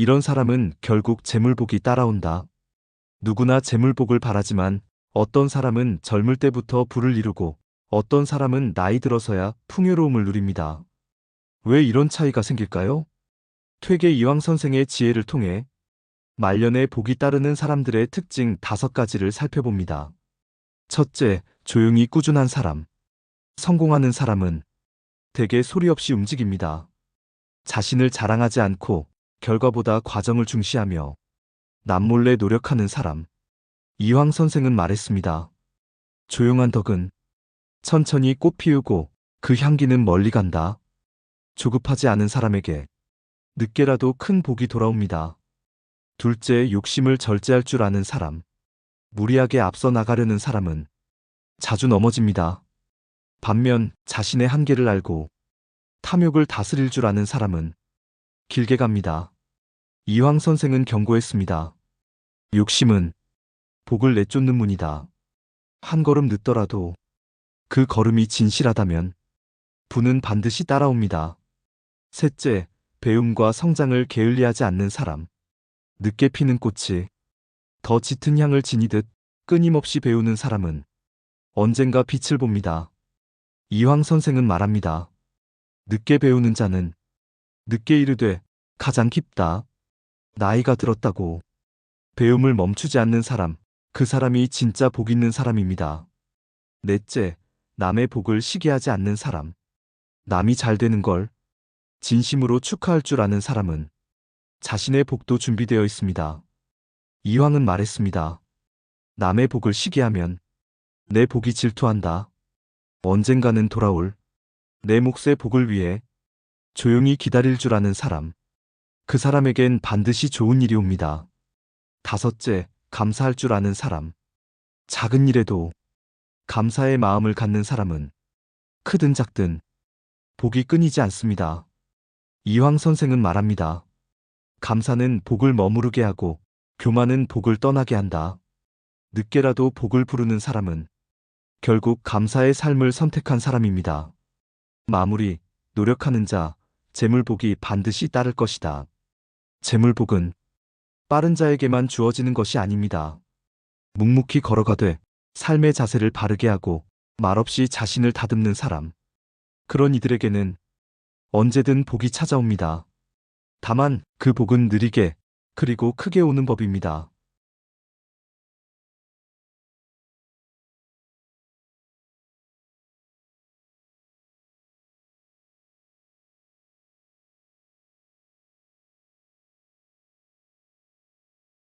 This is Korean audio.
이런 사람은 결국 재물복이 따라온다. 누구나 재물복을 바라지만 어떤 사람은 젊을 때부터 부를 이루고 어떤 사람은 나이 들어서야 풍요로움을 누립니다. 왜 이런 차이가 생길까요? 퇴계 이황 선생의 지혜를 통해 말년에 복이 따르는 사람들의 특징 다섯 가지를 살펴봅니다. 첫째, 조용히 꾸준한 사람. 성공하는 사람은 대개 소리 없이 움직입니다. 자신을 자랑하지 않고 결과보다 과정을 중시하며 남몰래 노력하는 사람. 이황 선생은 말했습니다. 조용한 덕은 천천히 꽃 피우고 그 향기는 멀리 간다. 조급하지 않은 사람에게 늦게라도 큰 복이 돌아옵니다. 둘째, 욕심을 절제할 줄 아는 사람. 무리하게 앞서 나가려는 사람은 자주 넘어집니다. 반면 자신의 한계를 알고 탐욕을 다스릴 줄 아는 사람은 길게 갑니다. 이황 선생은 경고했습니다. 욕심은 복을 내쫓는 문이다. 한 걸음 늦더라도 그 걸음이 진실하다면 부는 반드시 따라옵니다. 셋째, 배움과 성장을 게을리하지 않는 사람. 늦게 피는 꽃이 더 짙은 향을 지니듯 끊임없이 배우는 사람은 언젠가 빛을 봅니다. 이황 선생은 말합니다. 늦게 배우는 자는 늦게 이르되 가장 깊다. 나이가 들었다고 배움을 멈추지 않는 사람, 그 사람이 진짜 복 있는 사람입니다. 넷째, 남의 복을 시기하지 않는 사람. 남이 잘 되는 걸 진심으로 축하할 줄 아는 사람은 자신의 복도 준비되어 있습니다. 이황은 말했습니다. 남의 복을 시기하면 내 복이 질투한다. 언젠가는 돌아올 내 몫의 복을 위해 조용히 기다릴 줄 아는 사람. 그 사람에겐 반드시 좋은 일이 옵니다. 다섯째, 감사할 줄 아는 사람. 작은 일에도 감사의 마음을 갖는 사람은 크든 작든 복이 끊이지 않습니다. 이황 선생은 말합니다. 감사는 복을 머무르게 하고 교만은 복을 떠나게 한다. 늦게라도 복을 부르는 사람은 결국 감사의 삶을 선택한 사람입니다. 마무리, 노력하는 자, 재물복이 반드시 따를 것이다. 재물복은 빠른 자에게만 주어지는 것이 아닙니다. 묵묵히 걸어가되 삶의 자세를 바르게 하고 말없이 자신을 다듬는 사람. 그런 이들에게는 언제든 복이 찾아옵니다. 다만 그 복은 느리게 그리고 크게 오는 법입니다.